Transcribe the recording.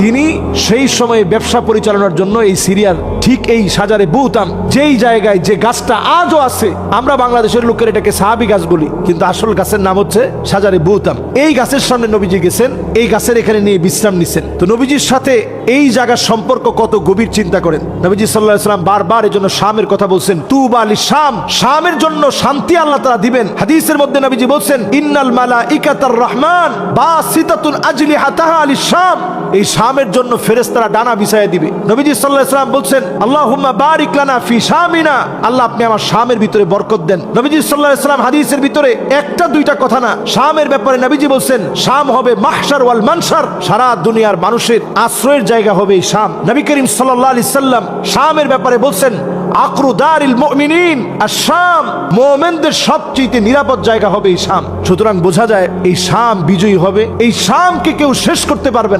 তিনি সেই সময়ে ব্যবসা পরিচালনার জন্য এই সিরিয়ার ঠিক এই সাজারে বুতাম, যেই জায়গায় যে গাছটা আজও আছে, আমরা বাংলাদেশের লোকের এটাকে সাহাবি গাছ বলি, কিন্তু আসল গাছের নাম হচ্ছে সাজারে বুতাম। এই গাছের সামনে নবীজি গেছেন, এই গাছের এখানে নিয়ে বিশ্রাম নিছেন তো নবীজির সাথে এই জায়গার সম্পর্ক কত গভীর চিন্তা করেন। নবীজি সাল্লাহ সাল্লাম বারবার এই জন্য শামের কথা বলছেন তু আলী শাম শামের জন্য শান্তি আল্লাহ তারা দিবেন। হাদিসের মধ্যে নবীজি বলছেন, ইন্নাল মালা ইকাতার রহমান বা সিতাতুন আজলি হাতাহা আলী শাম এই শামের জন্য ফেরেস্তারা ডানা বিছায় দিবে। নবীজি সাল্লাহ সাল্লাম বলছেন, আল্লাহুম্মা বারিক ফি শামিনা। আল্লাহ আপনি আমার শামের ভিতরে বরকত দেন। নবীজি সাল্লাহ সাল্লাম হাদিসের ভিতরে একটা, দুইটা কথা না, শামের ব্যাপারে নবীজি বলছেন, শাম হবে মাহশার ওয়াল মানসার সারা দুনিয়ার মানুষের আশ্রয়ের জায়গা হবে এই শাম। নবী করিম সাল্লাল্লাহু আলি সাল্লাম শামের ব্যাপারে বলছেন আর শাম সবচেয়ে নিরাপদ জায়গা হবে এই শাম। সুতরাং বোঝা যায় এই শাম বিজয়ী হবে। এই শামকে কেউ শেষ করতে পারবে না।